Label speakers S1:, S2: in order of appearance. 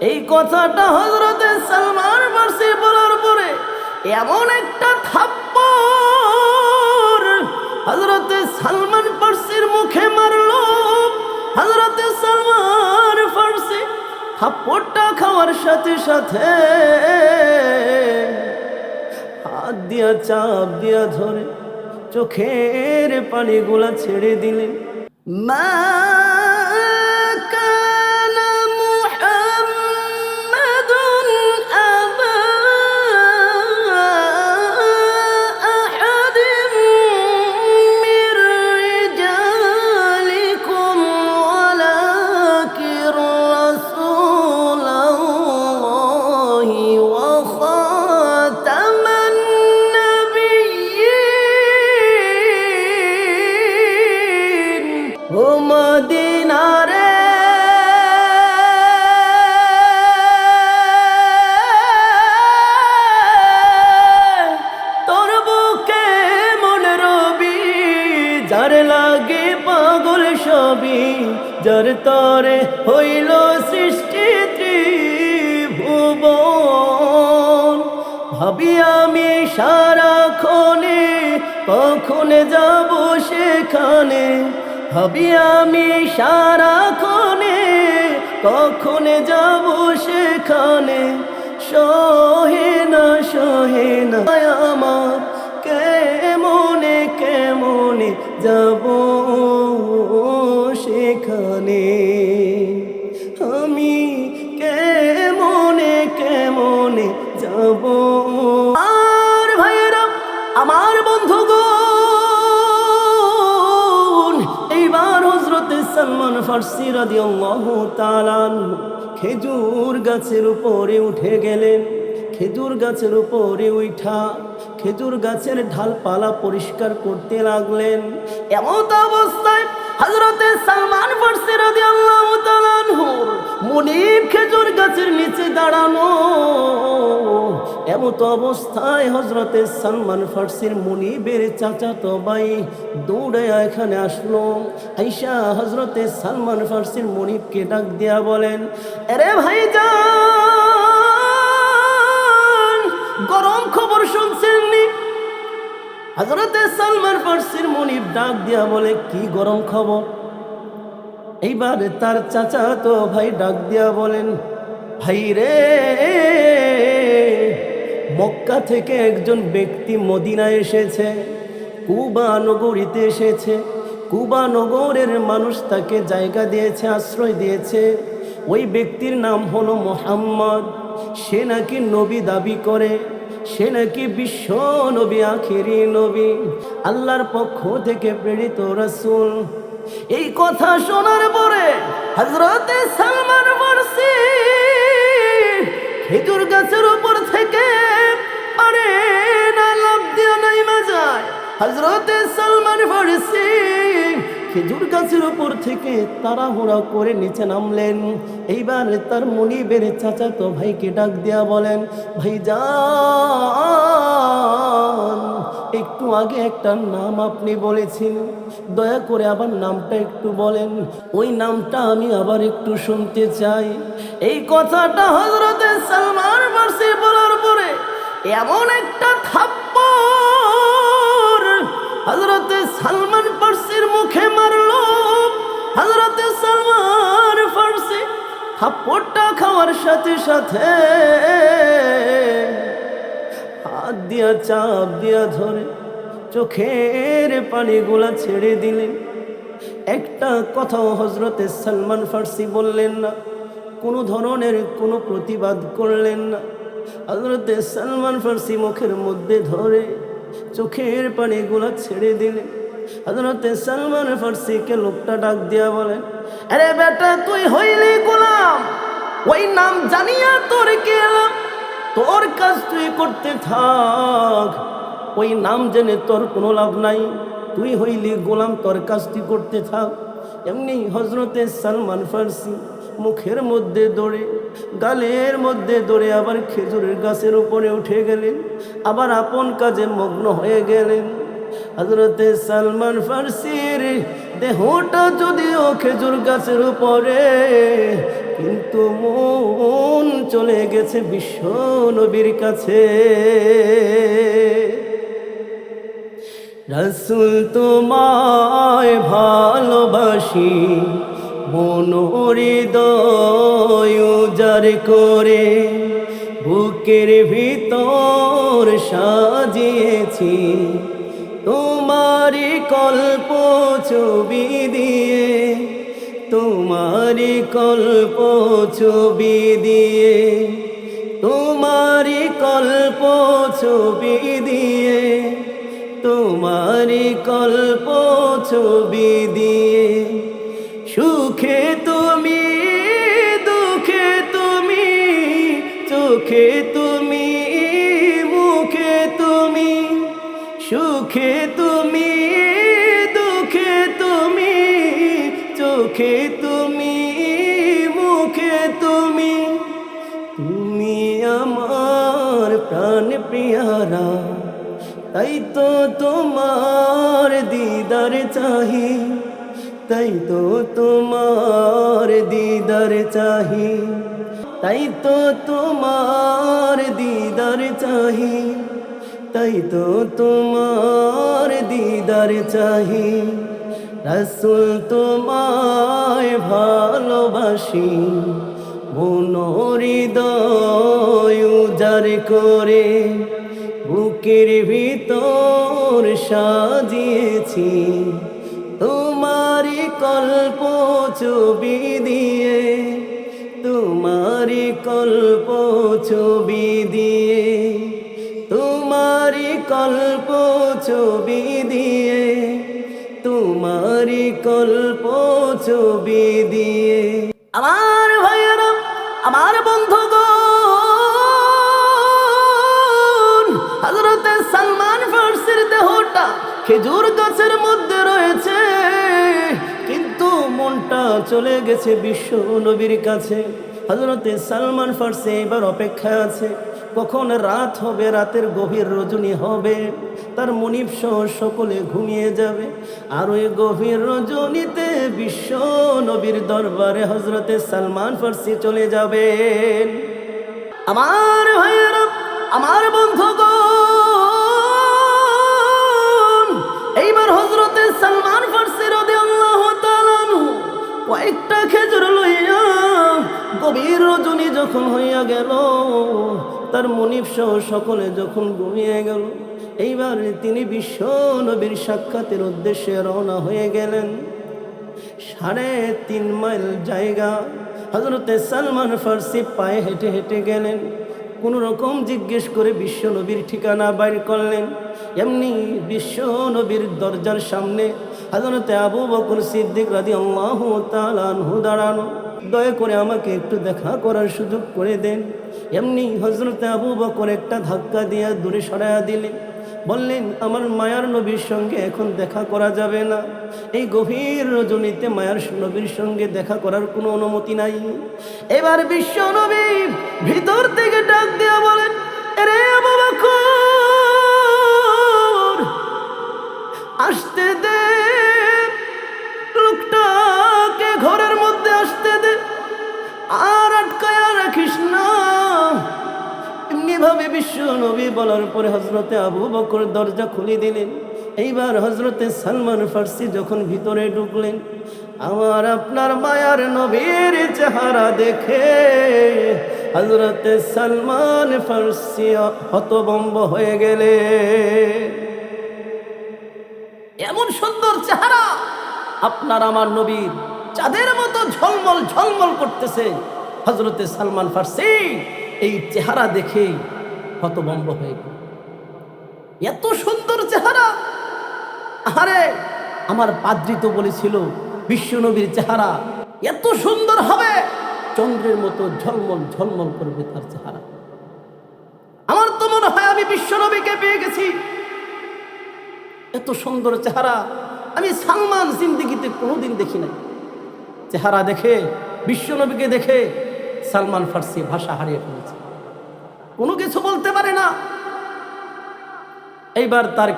S1: এই কথাটা হজরতে সালমান ফার্সি বলার পরে এমন একটা থাপ্পড় হজরতে সালমান ফার্সির মুখে মারলো। হজরতে সালমান ফার্সি থাপ্পড়টা খাওয়ার সাথে সাথে হাত দিয়া চাপ দিয়া ধরে চোখের পানিগুলা ছেড়ে দিলেন। মা ও মদিনারে তোর বুকে মনে রবি, যার লাগে পাগল সবি, যার তরে হইল সৃষ্টি ত্রিভুবন। ভাবি আমি সারাক্ষণে কখন যাব সেখানে ভাবি আমি সারা সারাক্ষণে কখন যাব সেখানে। সহে না সহে না আমার কেমনে কেমনে যাব সেখানে? আমি কেমনে কেমনে যাব? আর ভাইয়েরা, আমার বন্ধুগণ সালমান ফার্সি রাদিয়াল্লাহু তাআলা আনহু খেজুর গাছের উপরে উঠে গেলেন। খেজুর গাছের উপরে উঠা খেজুর গাছের ঢালপালা পরিষ্কার করতে লাগলেন। এমত অবস্থায় হজরতে সালমান ফার্সি রাদিয়াল্লাহু তাআলা মনিব খেজুর গাছের নিচে দাঁড়ানো। এমত অবস্থায় হজরতে সালমান ফার্সির মনিবের চাচা তো ভাই দৌড়ে এখানে আসলো। আইসা হজরতে সালমান ফার্সির মনিবকে ডাক দিয়া বলেন, আরে ভাই গরম খবর শুনছেননি হজরতে সালমান ফার্সির মনিব ডাক দিয়া বলে, কি গরম খবর? এইবার তার চাচা তো ভাই ডাক দিয়া বলেন ভাই রে মক্কা থেকে একজন ব্যক্তি মদিনা এসেছে, কুবা নগরীতে এসেছে। কুবা নগরের মানুষ তাকে জায়গা দিয়েছে, আশ্রয় দিয়েছে। ওই ব্যক্তির নাম হলো মোহাম্মদ। সে নাকি নবী দাবি করে, সে নাকি বিশ্ব নবী, আখেরি নবী, আল্লাহর পক্ষ থেকে প্রেরিত রাসূল। এই কথা শোনার পরে হজরতে সালমান ফার্সি খেজুর গাছের উপর থেকে আরে না, লাভ দিয়া নাই যায় হজরতে সালমান ফার্সি খেজুর গাছের উপর থেকে তাড়াহুড়া করে নিচে নামলেন। এইবার তার মনিবের চাচা তো ভাইকে ডাক দিয়া বলেন ভাই যান একটু আগে একটা নাম আপনি বলেছেন। দয়া করে আবার নামটা একটু বলেন। ওই নামটা আমি আবার একটু শুনতে চাই। এই কথাটা হজরতে সালমান ফার্সি বলার পরে এমন একটা থাপ্পড়। হজরতে সালমান ফার্সির মুখে মারল। হজরতে সালমান ফার্সি থাপ্পড়টা খাওয়ার সাথে সাথে হাত দিয়া চাপ দিয়া ধরে চোখের পানিগুলা ছেড়ে দিলেন। একটা কথাও হজরতে সালমান ফার্সি বললেন না, কোনো ধরনের কোনো প্রতিবাদ করলেন না। হজরতে সালমান ফার্সি মুখের মধ্যে ধরে চোখের পানিগুলা ছেড়ে দিলেন হজরতে সালমান ফার্সিকে লোকটা ডাক দিয়া বলেন আরে বেটা, তুই হইলি গোলাম। ওই নাম জানিয়া তোর কে তোর কাজ তুই করতে থাক। ওই নাম জেনে তোর কোনো লাভ নাই। তুই হইলি গোলাম, তোর কাজ তুই করতে থাক। এমনি হজরতে সালমান ফার্সি মুখের মধ্যে দৌড়ে গালের মধ্যে দৌড়ে আবার খেজুরের গাছের উপরে উঠে গেলেন, আবার আপন কাজে মগ্ন হয়ে গেলেন। হজরতে সালমান ফার্সির দেহটা যদিও খেজুর গাছের উপরে, কিন্তু মন চলে গেছে বিশ্ব নবীর কাছে। রসুল তোমায় ভালোবাসি মনোহৃদয় উজার করে বুকের ভিতর সাজিয়েছি। তোমারি কল্প ছবি দিয়ে তোমারি কল্প ছবি দিয়ে তোমারি কল্প ছবি দিয়ে তোমারি কল্প ছবি দিয়ে সুখে সুখে তুমি, দুঃখে তুমি, চোখে তুমি, মুখে তুমি। তুমি আমার প্রাণ প্রিয়ারা, তাই তো তোমার দিদার চাহি, তাই তো তোমার দিদার চাহি, তাই তো তোমার দিদার চাহি। তাই তো তোমার দিদার চাহি। রসুল তোমায় ভালোবাসি। মনোহৃদয় উজার করে বুকের ভিতর সাজিয়েছি। তোমারি কল্প ছবি দিয়ে তোমারি কল্প ছবি দিয়ে কল্প ছবি দিয়ে তোমারি কল্প ছবি দিয়ে। আমার ভাইয়েরা, আমার বন্ধুগণ হজরতে সালমান ফার্সির দেহটা খেজুর গাছের মধ্যে রয়েছে, কিন্তু মনটা চলে গেছে বিশ্ব নবীর কাছে। হজরতে সালমান ফার্সি এবার অপেক্ষা আছে। কখন রাত হবে, রাতের গভীর রজনী হবে, তার মনিব সহ সকলে ঘুমিয়ে যাবে। আর ওই গভীর রজনীতে বিশ্ব নবীর দরবারে হজরতে সালমান ফার্সি চলে যাবেন। আমার ভাইয়েরা, আমার বন্ধুগণ, এইবার হজরতে সালমান ফার্সি কয়েকটা খেজুর লইয়া গভীর রজনী যখন হইয়া গেল, তার মনিব সহ সকলে যখন ঘুমিয়ে গেল, এইবার তিনি বিশ্ব নবীর সাক্ষাতের উদ্দেশ্যে রওনা হয়ে গেলেন। সাড়ে তিন মাইল জায়গা হজরতে সালমান ফার্সি পায়ে হেঁটে হেঁটে গেলেন। কোনো রকম জিজ্ঞেস করে বিশ্ব নবীর ঠিকানা বাইর করলেন। এমনি বিশ্ব নবীর দরজার সামনে হজরতে আবু বকর সিদ্দিক রাদি আল্লাহ তালানহু দাঁড়ানো। দয়া করে আমাকে একটু দেখা করার সুযোগ করে দেন। এমনি হজরতে আবু বকর একটা ধাক্কা দিয়ে দূরে সরাইয়া দিলেন। বললেন, আমার মায়ার নবীর সঙ্গে এখন দেখা করা যাবে না। এই গভীর রজনীতে মায়ার নবীর সঙ্গে দেখা করার কোনো অনুমতি নাই। এবার বিশ্ব নবী ভিতর থেকে ডাক দেওয়া বলেন রে বকর, আসতে দে। এমনিভাবে বিশ্ব নবী বলার পরে হজরতে আবু বকর দরজা খুলে দিলেন। এইবার হজরতে সালমান ফার্সি যখন ভিতরে ঢুকলেন, আমার আপনার মায়ার নবীর চেহারা দেখে হজরতে সালমান ফার্সি হতবম্ব হয়ে গেলে। এমন সুন্দর চেহারা আপনার আমার নবীর চাঁদের মতো ঝলমল ঝলমল করতেছে হজরতে সালমান ফার্সি। এই চেহারা দেখে হতবম্ব হয়ে গেল। এত সুন্দর চেহারা! আরে আমার পাদ্রি তো বলেছিল বিশ্বনবীর চেহারা এত সুন্দর হবে! চন্দ্রের মতো ঝলমল ঝলমল করবে তার চেহারা। আমার তো মনে হয় আমি বিশ্বনবীকে পেয়ে গেছি। এত সুন্দর চেহারা আমি সালমান জিন্দিগিতে কোনোদিন দেখি নাই। চেহারা দেখে বিশ্বনবীকে দেখে সালমান ফার্সি ভাষা হারিয়ে ফেলেছে। কোনো কিছু বলতে পারে না। এইবার তার